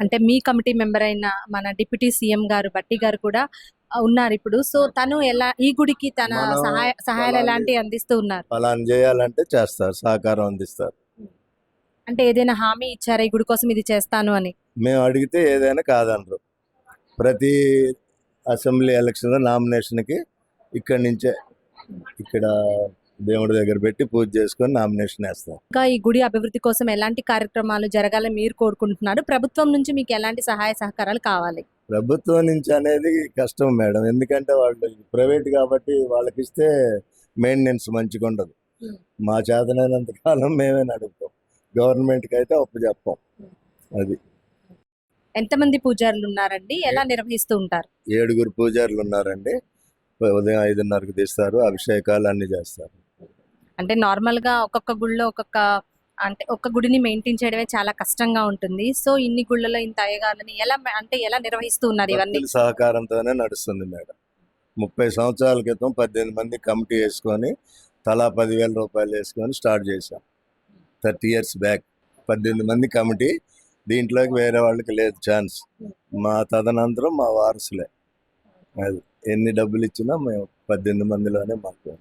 అంటే మీ committee member అయిన మన డిప్యూటీ సీఎం గారు బట్టి గారు కూడా ఉన్నారు ఇప్పుడు. సో తను ఎలా ఈ గుడికి తన సహాయ సహాయాలు ఎలాంటివి అందిస్తూ ఉన్నారు? ఫలానా చేయాలంటే చేస్తారు సహకారం అందిస్తారు. అంటే ఏదైనా హామీ ఇచ్చారా ఈ గుడి కోసం ఇది చేస్తాను అని? మేము అడిగితే ఏదైనా కాదనరు. ప్రతి అసెంబ్లీ ఎలక్షన్ నామినేషన్కి ఇక్కడి నుంచే ఇక్కడ దేవుడి దగ్గర పెట్టి పూజ చేసుకొని నామినేషన్ వేస్తాం. ఇంకా ఈ గుడి అభివృద్ధి కోసం ఎలాంటి కార్యక్రమాలు జరగాలని మీరు కోరుకుంటున్నారు? ప్రభుత్వం నుంచి మీకు ఎలాంటి సహాయ సహకారాలు కావాలి? ప్రభుత్వం నుంచి అనేది కష్టం మేడం. ఎందుకంటే వాళ్ళు ప్రైవేట్ కాబట్టి వాళ్ళకి ఇస్తే మెయింటెనెన్స్ మంచిగా ఉండదు. మా చేతనైనంత కాలం మేమే నడుపుతాం. గవర్నమెంట్కి అయితే అప్పు చెప్పాం. అది. ఎంతమంది పూజారులు ఉన్నారండి? ఎలా నిర్వహిస్తూ ఉంటారు? ఏడుగురు పూజారులు ఉన్నారండి. ఉదయం ఐదున్నరకు తీస్తారు. అభిషేకాలు అన్ని చేస్తారు. అంటే నార్మల్గా ఒక్కొక్క గుడిలో ఒక్కొక్క అంటే ఒక్క గుడిని మెయింటైన్ చేయడమే చాలా కష్టంగా ఉంటుంది. సో ఇన్ని గుళ్ళలో ఇంత అయ్యగాలని ఎలా అంటే ఎలా నిర్వహిస్తూ ఉన్నారు ఇవన్నీ? సహకారంతోనే నడుస్తుంది మేడం. ముప్పై సంవత్సరాల క్రితం పద్దెనిమిది మంది కమిటీ వేసుకొని తలా పదివేల రూపాయలు వేసుకొని స్టార్ట్ చేశాం. థర్టీ ఇయర్స్ బ్యాక్ పద్దెనిమిది మంది కమిటీ దీంట్లోకి వేరే వాళ్ళకి లేదు ఛాన్స్. మా తదనంతరం మా వారసులే. అది ఎన్ని డబ్బులు ఇచ్చినా మేము పద్దెనిమిది మందిలోనే మాకు